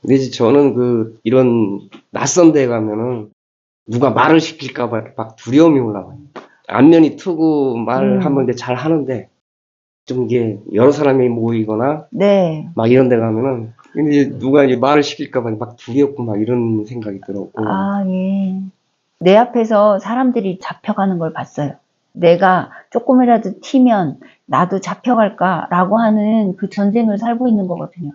근데 이제 저는 그 이런 낯선 데 가면은 누가 말을 시킬까봐 막 두려움이 올라와요. 안면이 트고 말을 음. 하면 이제 잘 하는데 좀 이게 여러 사람이 모이거나 네. 막 이런 데 가면은 이제 누가 이제 말을 시킬까봐 막 두렵고 막 이런 생각이 들었고 아, 예. 내 앞에서 사람들이 잡혀가는 걸 봤어요. 내가 조금이라도 튀면 나도 잡혀갈까라고 하는 그 전쟁을 살고 있는 거거든요.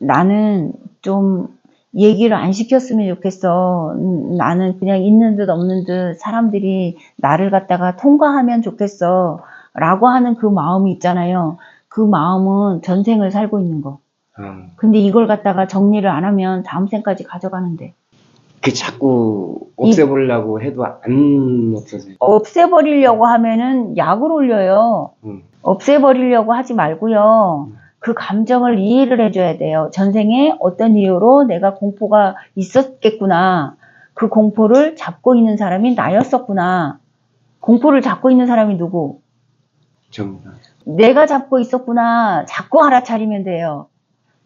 나는 좀 얘기를 안 시켰으면 좋겠어. 음, 나는 그냥 있는 듯 없는 듯 사람들이 나를 갖다가 통과하면 좋겠어. 라고 하는 그 마음이 있잖아요. 그 마음은 전생을 살고 있는 거. 아, 근데 이걸 갖다가 정리를 안 하면 다음 생까지 가져가는데. 그 자꾸 없애보려고 해도 안 없어져요. 없애버리려고 하면은 약을 올려요. 음. 없애버리려고 하지 말고요. 음. 그 감정을 이해를 해줘야 돼요. 전생에 어떤 이유로 내가 공포가 있었겠구나. 그 공포를 잡고 있는 사람이 나였었구나. 공포를 잡고 있는 사람이 누구? 접니다. 내가 잡고 있었구나. 자꾸 알아차리면 돼요.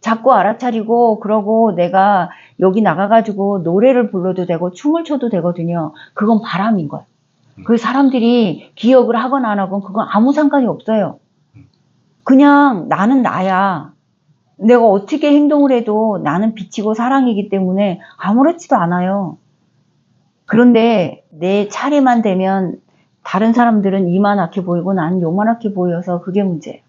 자꾸 알아차리고 그러고 내가 여기 나가가지고 노래를 불러도 되고 춤을 춰도 되거든요. 그건 바람인 거야. 그 사람들이 기억을 하건 안 하건 그건 아무 상관이 없어요. 그냥 나는 나야. 내가 어떻게 행동을 해도 나는 빛이고 사랑이기 때문에 아무렇지도 않아요. 그런데 내 차례만 되면 다른 사람들은 이만하게 보이고 나는 요만하게 보여서 그게 문제예요.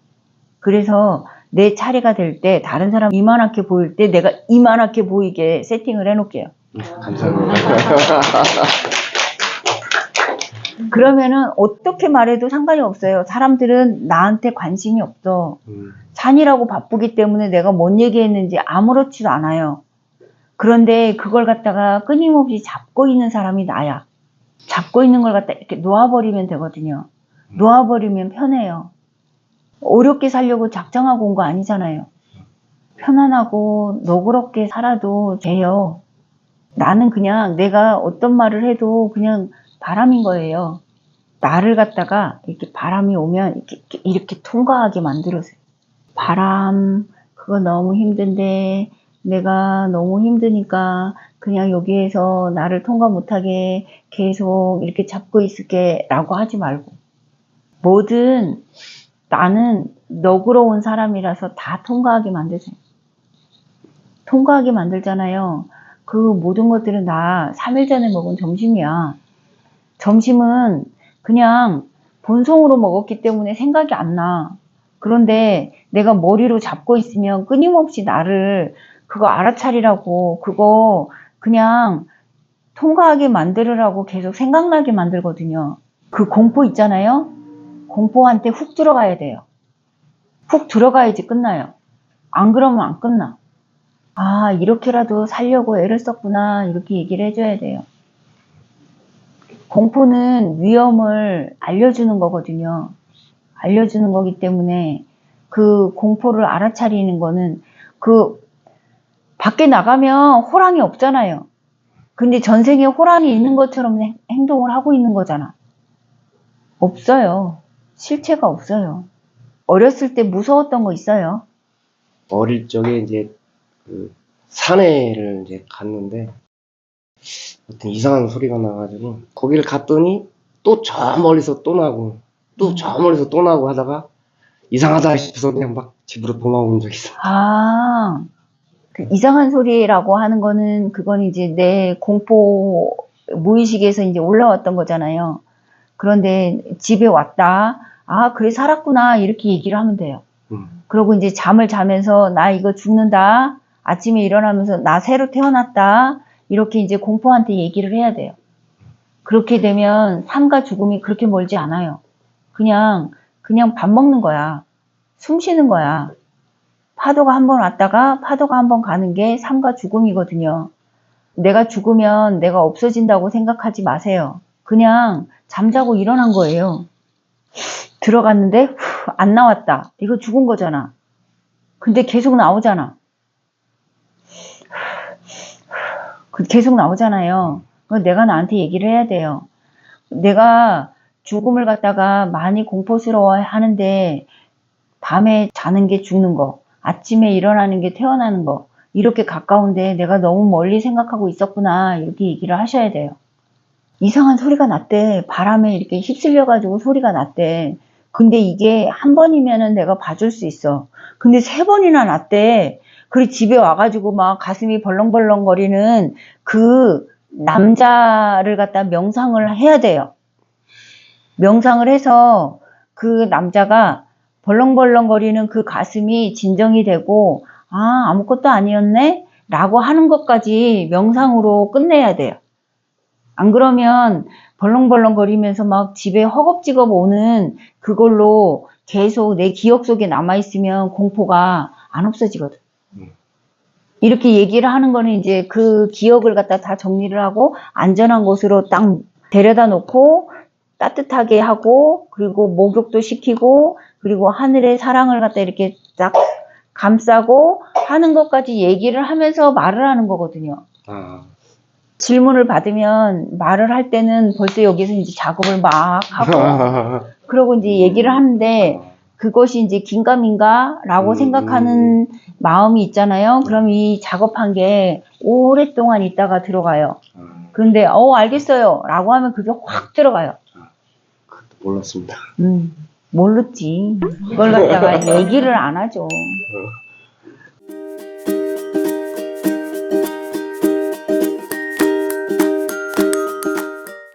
그래서 내 차례가 될 때 다른 사람 이만하게 보일 때 내가 이만하게 보이게 세팅을 해놓을게요. 감사합니다. 그러면은 어떻게 말해도 상관이 없어요. 사람들은 나한테 관심이 없어. 음, 산이라고 바쁘기 때문에 내가 뭔 얘기했는지 아무렇지도 않아요. 그런데 그걸 갖다가 끊임없이 잡고 있는 사람이 나야. 잡고 있는 걸 갖다 이렇게 놓아버리면 되거든요. 놓아버리면 편해요. 어렵게 살려고 작정하고 온 거 아니잖아요. 편안하고 너그럽게 살아도 돼요. 나는 그냥 내가 어떤 말을 해도 그냥 바람인 거예요. 나를 갖다가 이렇게 바람이 오면 이렇게, 이렇게, 통과하게 만들어줘요. 바람, 그거 너무 힘든데, 내가 너무 힘드니까 그냥 여기에서 나를 통과 못하게 계속 이렇게 잡고 있을게 라고 하지 말고. 뭐든 나는 너그러운 사람이라서 다 통과하게 만들죠. 통과하게 만들잖아요. 그 모든 것들은 다 3일 전에 먹은 점심이야. 점심은 그냥 본성으로 먹었기 때문에 생각이 안 나. 그런데 내가 머리로 잡고 있으면 끊임없이 나를 그거 알아차리라고 그거 그냥 통과하게 만들으라고 계속 생각나게 만들거든요. 그 공포 있잖아요. 공포한테 훅 들어가야 돼요. 훅 들어가야지 끝나요. 안 그러면 안 끝나. 아, 이렇게라도 살려고 애를 썼구나. 이렇게 얘기를 해줘야 돼요. 공포는 위험을 알려주는 거거든요. 알려주는 거기 때문에 그 공포를 알아차리는 거는 그 밖에 나가면 호랑이 없잖아요. 근데 전생에 호랑이 있는 것처럼 행- 행동을 하고 있는 거잖아. 없어요. 실체가 없어요. 어렸을 때 무서웠던 거 있어요. 어릴 적에 이제 그 산에를 이제 갔는데 어떤 이상한 소리가 나가지고 거기를 갔더니 또 저 멀리서 또 나고 또 저 멀리서 또 나고 하다가 이상하다 싶어서 그냥 막 집으로 돌아온 적 있어. 아, 그 이상한 소리라고 하는 거는 그건 이제 내 공포 무의식에서 이제 올라왔던 거잖아요. 그런데 집에 왔다. 아, 그래 살았구나. 이렇게 얘기를 하면 돼요. 음. 그러고 이제 잠을 자면서 나 이거 죽는다. 아침에 일어나면서 나 새로 태어났다. 이렇게 이제 공포한테 얘기를 해야 돼요. 그렇게 되면 삶과 죽음이 그렇게 멀지 않아요. 그냥, 그냥 밥 먹는 거야. 숨 쉬는 거야. 파도가 한 번 왔다가 파도가 한 번 가는 게 삶과 죽음이거든요. 내가 죽으면 내가 없어진다고 생각하지 마세요. 그냥 잠자고 일어난 거예요. 들어갔는데 후, 안 나왔다. 이거 죽은 거잖아. 근데 계속 나오잖아. 그 계속 나오잖아요. 내가 나한테 얘기를 해야 돼요. 내가 죽음을 갖다가 많이 공포스러워 하는데 밤에 자는 게 죽는 거, 아침에 일어나는 게 태어나는 거, 이렇게 가까운데 내가 너무 멀리 생각하고 있었구나. 이렇게 얘기를 하셔야 돼요. 이상한 소리가 났대. 바람에 이렇게 휩쓸려가지고 소리가 났대. 근데 이게 한 번이면은 내가 봐줄 수 있어. 근데 세 번이나 났대. 그리고 집에 와가지고 막 가슴이 벌렁벌렁거리는 그 남자를 갖다 명상을 해야 돼요. 명상을 해서 그 남자가 벌렁벌렁거리는 그 가슴이 진정이 되고, 아, 아무것도 아니었네? 라고 하는 것까지 명상으로 끝내야 돼요. 안 그러면 벌렁벌렁거리면서 막 집에 허겁지겁 오는 그걸로 계속 내 기억 속에 남아있으면 공포가 안 없어지거든. 음. 이렇게 얘기를 하는 거는 이제 그 기억을 갖다 다 정리를 하고 안전한 곳으로 딱 데려다 놓고 따뜻하게 하고 그리고 목욕도 시키고 그리고 하늘의 사랑을 갖다 이렇게 딱 감싸고 하는 것까지 얘기를 하면서 말을 하는 거거든요. 아, 질문을 받으면 말을 할 때는 벌써 여기서 이제 작업을 막 하고 그러고 이제 얘기를 하는데 그것이 이제 긴가민가라고 음, 생각하는 마음이 있잖아요. 그럼 이 작업한 게 오랫동안 있다가 들어가요. 아, 근데 어 알겠어요 라고 하면 그게 확 들어가요. 몰랐습니다. 음 모르지. 그걸 갖다가 얘기를 안 하죠. 어.